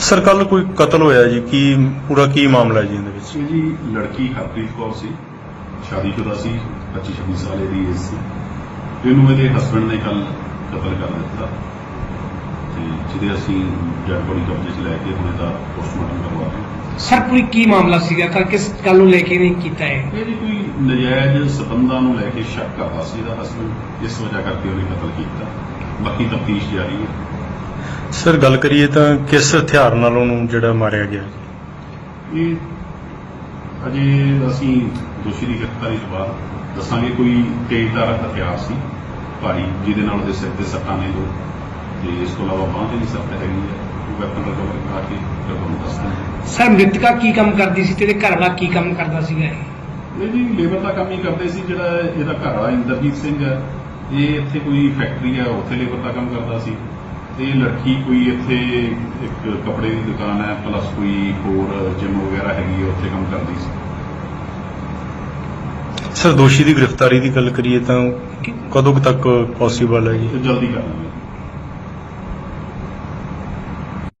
Sir ਕੱਲ ਕੋਈ ਕਤਲ ਹੋਇਆ ਜੀ? ਕੀ ਪੂਰਾ ਕੀ ਮਾਮਲਾ ਜੀ ਇਹਦੇ ਵਿੱਚ? ਇਹ ਜੀ ਲੜਕੀ ਹਰਪ੍ਰੀਤ ਕੌਰ ਸੀ। ਸ਼ਾਦੀशुदा ਸੀ 25 26 ਸਾਲ ਦੀ ਏਜ ਸੀ। ਇਹਨੂੰ ਇਹਦੇ ਹਸਬੰਡ ਨੇ ਕੱਲ ਕਤਲ ਕਰ ਦਿੱਤਾ। ਤੇ ਜਿਹਦੇ ਅਸੀਂ ਡੈਡ ਬੋਡੀ ਕਬਜ਼ੇ 'ਚ ਲੈ ਕੇ ਹੁਣ ਇਹਦਾ ਪੋਸਟਮਾਰਟਮ ਕਰਵਾ ਰਹੇ ਸਰ ਪੂਰੀ ਕੀ ਮਾਮਲਾ ਸੀਗਾ? ਕੱਲ ਕਿਸ ਗੱਲ ਨੂੰ ਲੈ ਕੇ ਨਹੀਂ ਕੀਤਾ ਹੈ ਇਹ ਜੀ ਕੋਈ ਨਜਾਇਜ਼ ਸਬੰਧਾਂ ਨੂੰ ਲੈ ਕੇ ਸ਼ੱਕ ਕਰਦਾ ਸੀ ਇਹਦਾ ਹਸਬੰਡ ਇਸ ਵਜ੍ਹਾ ਕਰਕੇ ਉਹਨੇ ਕਤਲ ਕੀਤਾ। ਬਾਕੀ ਤਫਤੀਸ਼ ਜਾਰੀ ਹੈ। ਸਰ ਗੱਲ ਕਰੀਏ ਤਾਂ ਕਿਸ ਹਥਿਆਰ ਨਾਲ ਉਹਨੂੰ ਜਿਹੜਾ ਮਾਰਿਆ ਗਿਆ? ਇਹ ਅਜੇ ਅਸੀਂ ਦੋਸ਼ੀ ਦੀ ਗ੍ਰਿਫਤਾਰੀ ਤੋਂ ਬਾਅਦ ਦੱਸਾਂਗੇ ਕੋਈ ਤੇਜ਼ਧਾਰ ਹਥਿਆਰ ਸੀ ਭਾਰੀ ਜਿਹਦੇ ਨਾਲ ਉਹਦੇ ਸਿਰ ਤੇ ਸੱਟਾਂ ਨੇ ਦੋ। ਤੇ ਇਸ ਤੋਂ ਇਲਾਵਾ ਬਾਂਹ ਤੇ ਵੀ ਸੱਟ ਹੈਗੀ ਹੈ। ਉਹ ਵੈਪਨ ਰਿਕਵਰ ਕਰਾ ਕੇ ਤੁਹਾਨੂੰ ਦੱਸਦੇ ਹਾਂ ਸਰ ਮ੍ਰਿਤਕਾ ਕੀ ਕੰਮ ਕਰਦੀ ਸੀ ਤੇ ਇਹਦੇ ਘਰ ਵਾਲਾ ਕੀ ਕੰਮ ਕਰਦਾ ਸੀਗਾ ਇਹ? ਇਹ ਜੀ ਲੇਬਰ ਦਾ ਕੰਮ ਹੀ ਕਰਦੇ ਸੀ ਜਿਹੜਾ ਇਹਦਾ ਘਰ ਵਾਲਾ ਇੰਦਰਜੀਤ ਸਿੰਘ ਹੈ। ਇਹ ਇੱਥੇ ਕੋਈ ਫੈਕਟਰੀ ਹੈ ਉੱਥੇ ਲੇਬਰ ਦਾ ਕੰਮ ਕਰਦਾ ਸੀ। ਤੇ ਇਹ ਲੜਕੀ ਕੋਈ ਇੱਥੇ ਇੱਕ ਕੱਪੜੇ ਦੀ ਦੁਕਾਨ ਹੈ ਪਲੱਸ ਕੋਈ ਹੋਰ ਜਿਮ ਵਗੈਰਾ ਹੈਗੀ ਹੈ ਉੱਥੇ ਕੰਮ ਕਰਦੀ ਸੀ? ਸਰ ਦੋਸ਼ੀ ਦੀ ਗ੍ਰਿਫਤਾਰੀ ਦੀ ਗੱਲ ਕਰੀਏ ਤਾਂ ਕਦੋਂ ਕੁ ਤੱਕ ਪੋਸੀਬਲ ਹੈ ਜੀ? ਤੇ ਜਲਦੀ ਕਰਾਂਗੇ